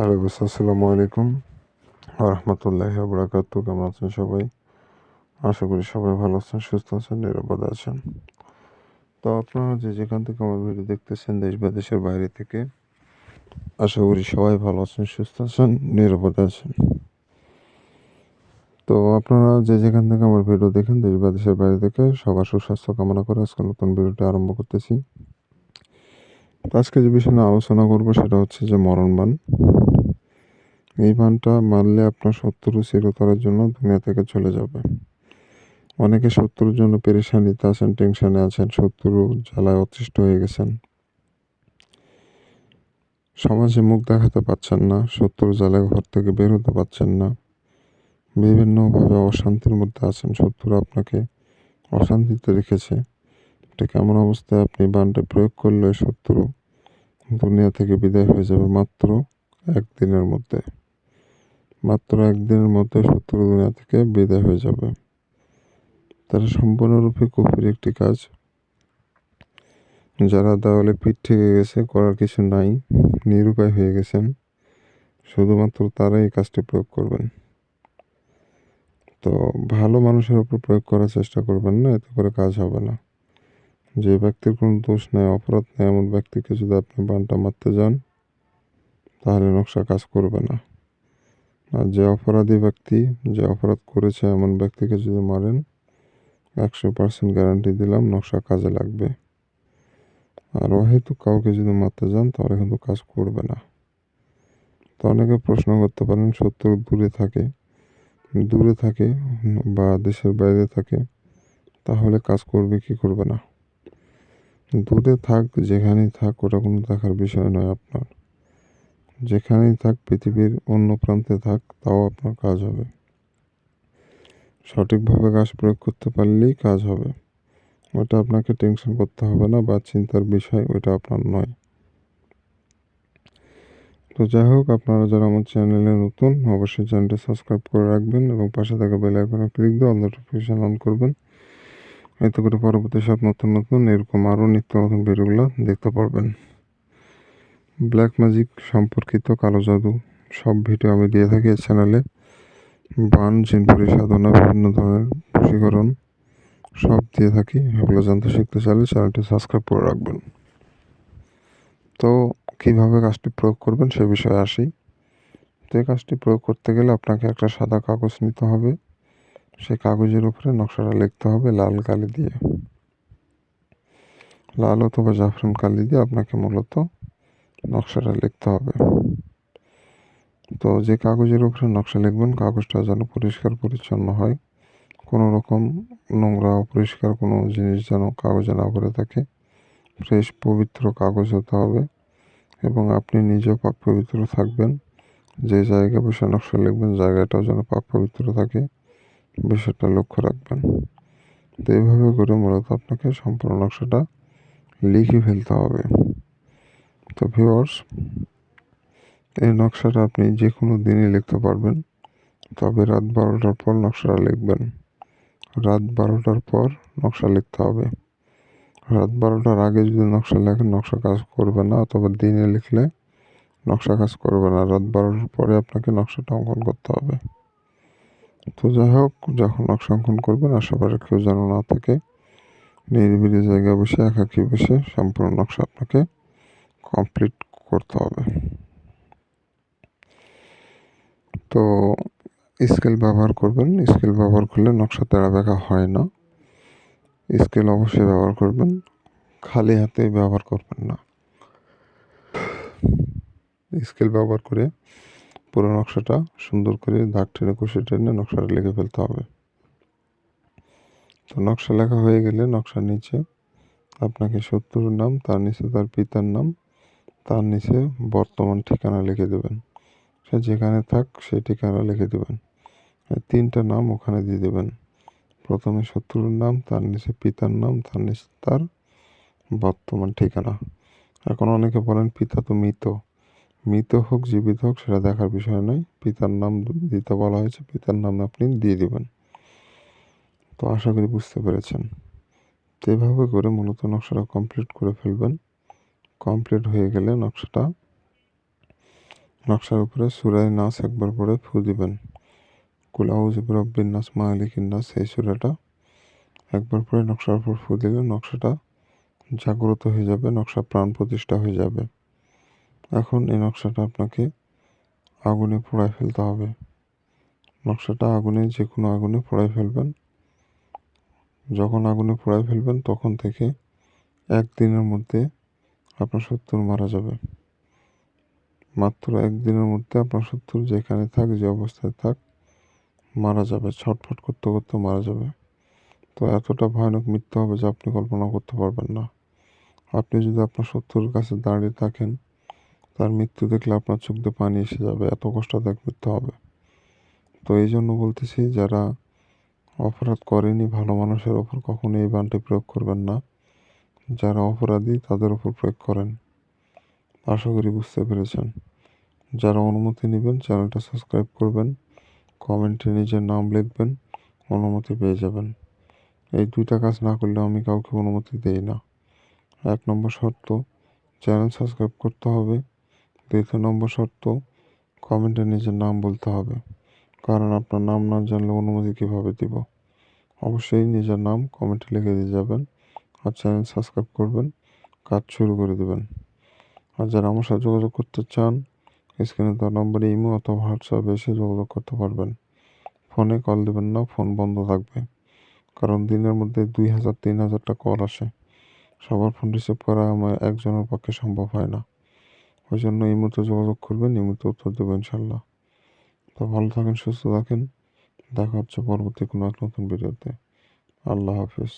Hello আসসালামু আলাইকুম রহমতুল্লাহ বরাকাতু কেমন আছেন সবাই? আশা করি সবাই ভালো আছেন, সুস্থ আছেন, নিরাপদে আছেন। তো আপনারা যে যেখান থেকে আমার ভিডিও দেখতেছেন, দেশ বা দেশের বাইরে থেকে, আশা করি সবাই ভালো আছেন, সুস্থ আছেন, নিরাপদে আছেন। তো আপনারা যে যেখান থেকে আমার ভিডিও দেখেন, দেশ বা দেশের বাইরে থেকে, সবার সুস্বাস্থ্য কামনা করে আজকে নতুন ভিডিওটি আরম্ভ করতেছি। আজকে যে বিষয় আলোচনা করব সেটা হচ্ছে যে মরণ বান এই বানটা মারলে আপনার শত্রু চিরতরের জন্য দুনিয়া থেকে চলে যাবে। অনেকে শত্রুর জন্য পেরেশানিতে আছেন টেনশনে আছেন শত্রু জ্বালায় অতিষ্ঠ হয়ে গেছেন। সমাজে মুখ দেখাতে পাচ্ছেন না শত্রু জ্বালায় ঘর থেকে বের হতে পাচ্ছেন না। বিভিন্নভাবে অশান্তির মধ্যে আছেন শত্রু আপনাকে অশান্তিতে রেখেছে। ঠিক এমন অবস্থায় আপনি বানটা প্রয়োগ করলে শত্রু দুনিয়া থেকে বিদায় হয়ে যাবে মাত্র একদিনের মধ্যে। মাত্র একদিনের মধ্যে শত্রু দুনিয়া থেকে বিদায় হয়ে যাবে। তারা সম্পূর্ণরূপে কুফুরি একটি কাজ। যারা দেওয়ালে পিঠ থেকে গেছে, করার কিছু নাই, নিরুপায় হয়ে গেছেন। শুধুমাত্র তারাই এই কাজটি প্রয়োগ করবেন। তো ভালো মানুষের উপর প্রয়োগ করার চেষ্টা করবেন না, এতে করে কাজ হবে না। যে ব্যক্তির কোনো দোষ নেই, অপরাধ নেই, এমন ব্যক্তিকে যদি আপনি বানটা মারতে যান, তাহলে নকশা কাজ করবে না। আর যে অপরাধী ব্যক্তি যে অপরাধ করেছে এমন ব্যক্তিকে যদি মারেন, একশো পার্সেন্ট গ্যারান্টি দিলাম নকশা কাজে লাগবে। আর অহেতু কাউকে যদি মারতে যান, তাহলে কিন্তু কাজ করবে না। তো অনেকে প্রশ্ন করতে পারেন সত্য দূরে থাকে দূরে থাকে বা দেশের বাইরে থাকে, তাহলে কাজ করবে কি করবে না? দূরে থাক, যেখানেই থাক, ওটা কোনো দেখার বিষয় নয় আপনার। যেখানেই থাক, পৃথিবীর অন্য প্রান্তে থাক, তাও আপনার কাজ হবে। সঠিকভাবে কাজ প্রয়োগ করতে পারলেই কাজ হবে। ওটা আপনাকে টেনশন করতে হবে না বা চিন্তার বিষয় ওটা আপনার নয়। তো যাই হোক, আপনারা যারা আমার চ্যানেলে নতুন, অবশ্যই চ্যানেলটি সাবস্ক্রাইব করে রাখবেন এবং পাশে থাকা বেল আইকনে ক্লিক দিয়ে অল নোটিফিকেশান অন করবেন। এতে করে পরবর্তী সব নতুন নতুন এরকম আরও নিত্য নতুন ভিডিওগুলো দেখতে পারবেন। ব্ল্যাক ম্যাজিক সম্পর্কিত কালো জাদু সব ভিডিও আমি দিয়ে থাকি চ্যানেলে বান, জিনপুরি, সাধনা, বিভিন্ন ধরনের বশীকরণ সব দিয়ে থাকি। এগুলো জানতে শিখতে চাইলে চ্যানেলটি সাবস্ক্রাইব করে রাখবেন। তো কীভাবে কাজটি প্রয়োগ করবেন সে বিষয়ে আসি। তো এই কাজটি প্রয়োগ করতে গেলে আপনাকে একটা সাদা কাগজ নিতে হবে। সেই কাগজের উপরে নকশাটা লিখতে হবে লাল কালি দিয়ে। লাল অথবা জাফরান কালি দিয়ে আপনাকে মূলত নকশাটা লিখতে হবে। তো যে কাগজের উপরে নকশা লিখবেন, কাগজটা যেন পরিষ্কার পরিচ্ছন্ন হয়। কোনো রকম নোংরা, অপরিষ্কার কোনো জিনিস যেন কাগজে না ভরে থাকে। ফ্রেশ, পবিত্র কাগজ হতে হবে এবং আপনি নিজেও পাক পবিত্র থাকবেন। যে জায়গায় বসে নকশা লিখবেন, জায়গাটাও যেন পাক পবিত্র থাকে। বিষয়টা লক্ষ্য রাখবেন। তো এইভাবে করে মূলত আপনাকে সম্পূর্ণ নকশাটা লিখে ফেলতে হবে। তো ভিওয়ার্স এই নকশাটা আপনি যে কোনো দিনই লিখতে পারবেন। তবে রাত বারোটার পর নকশাটা লিখবেন। রাত বারোটার পর নকশা লিখতে হবে। রাত বারোটার আগে যদি নকশা লেখেন, নকশা কাজ করবে না অথবা দিনে লিখলে নকশা কাজ করবে না। রাত বারোটার পরে আপনাকে নকশাটা অঙ্কন করতে হবে। তো যাই হোক, যখন নকশা অঙ্কন করবেন আশেপাশে কেউ যেন না থাকে, নিরিবিলি জায়গায় বসে, একাকি বসে সম্পূর্ণ নকশা আপনাকে কমপ্লিট করতে হবে। তো স্কেল ব্যবহার করবেন। স্কেল ব্যবহার করলে নকশা তেরা বেঁকা হয় না। স্কেল অবশ্যই ব্যবহার করবেন। খালি হাতে ব্যবহার করবেন না। স্কেল ব্যবহার করে পুরো নকশাটা সুন্দর করে দাগ টেনে কষে টেনে নকশাটা লিখে ফেলতে হবে। তো নকশা লেখা হয়ে গেলে নকশার নিচে আপনাকে শত্রুর নাম, তার নিচে তার পিতার নাম, তার নিচে বর্তমান ঠিকানা লিখে দেবেন। সে যেখানে থাক সেই ঠিকানা লিখে দেবেন। তিনটা নাম ওখানে দিয়ে দেবেন। প্রথমে শত্রুর নাম, তার নিচে পিতার নাম, তার নিচে তার বর্তমান ঠিকানা। এখন অনেকে বলেন, পিতা তো মৃত। মৃত হোক, জীবিত হোক, সেটা দেখার বিষয় নয়। পিতার নাম দিতে বলা হয়েছে, পিতার নাম আপনি দিয়ে দেবেন। তো আশা করি বুঝতে পেরেছেন। তো এভাবে করে মূলত নকশাটা কমপ্লিট করে ফেলবেন। কমপ্লিট হয়ে গেলে নকশাটা, নকশার উপরে সুরায় নাস একবার পরে ফু দিবেন। কুলাউজ রব্বিন নাস, মালিকিন নাস, এই সুরাটা একবার পরে নকশার উপর ফু দিলে নকশাটা জাগ্রত হয়ে যাবে নকশা প্রাণ প্রতিষ্ঠা হয়ে যাবে। এখন এই নকশাটা আপনাকে আগুনে পোড়ায় ফেলতে হবে। নকশাটা আগুনে যে কোনো আগুনে পোড়ায় ফেলবেন। যখন আগুনে পোড়ায় ফেলবেন, তখন থেকে একদিনের মধ্যে আপনার শত্রু মারা যাবে। মাত্র একদিনের মধ্যে আপনার শত্রু যেখানে থাক, যে অবস্থায় থাক, মারা যাবে, ছটফট করতে করতে মারা যাবে। তো এতটা ভয়ানক মৃত্যু হবে যে আপনি কল্পনা করতে পারবেন না। আপনি যদি আপনার শত্রুর কাছে দাঁড়িয়ে থাকেন তার মৃত্যু দেখলে আপনার চোখ দিয়ে পানি এসে যাবে, এত কষ্ট কষ্টদায়ক মৃত্যু হবে। তো এই জন্য বলতেছি, যারা অপরাধ করেনি, ভালো মানুষের ওপর কখনো এই বানটি প্রয়োগ করবেন না। যারা অপরাধী, তাদের ওপর প্রয়োগ করেন। আশা করি বুঝতে পেরেছেন। যারা অনুমতি নেবেন, চ্যানেলটা সাবস্ক্রাইব করবেন, কমেন্টে নিজের নাম লিখবেন, অনুমতি পেয়ে যাবেন। এই দুইটা কাজ না করলে আমি কাউকে অনুমতি দেই না। এক নম্বর শর্ত, চ্যানেল সাবস্ক্রাইব করতে হবে দ্বিতীয় নম্বর শর্ত, কমেন্টে নিজের নাম বলতে হবে। কারণ আপনার নাম না জানলে অনুমতি কীভাবে দিব? অবশ্যই নিজের নাম কমেন্টে লিখে দিয়ে যাবেন আর চ্যানেল সাবস্ক্রাইব করবেন, কাজ শুরু করে দেবেন। আর যারা আমার সাথে যোগাযোগ করতে চান, স্ক্রিনে দেওয়া নম্বরে ইমো অথবা হোয়াটসঅ্যাপে এসে যোগাযোগ করতে পারবেন। ফোনে কল দেবেন না, ফোন বন্ধ থাকবে। কারণ দিনের মধ্যে দুই হাজার, তিন হাজারটা কল আসে। সবার ফোন রিসিভ করা আমার একজনের পক্ষে সম্ভব হয় না। ওই জন্য এই মুহূর্তে যোগাযোগ করবেন, এই মুহূর্তে উত্তর দেবেন ইনশাল্লাহ তো ভালো থাকেন, সুস্থ থাকেন। দেখা হচ্ছে পরবর্তী কোনো এক নতুন ভিডিওতে। আল্লাহ হাফিজ।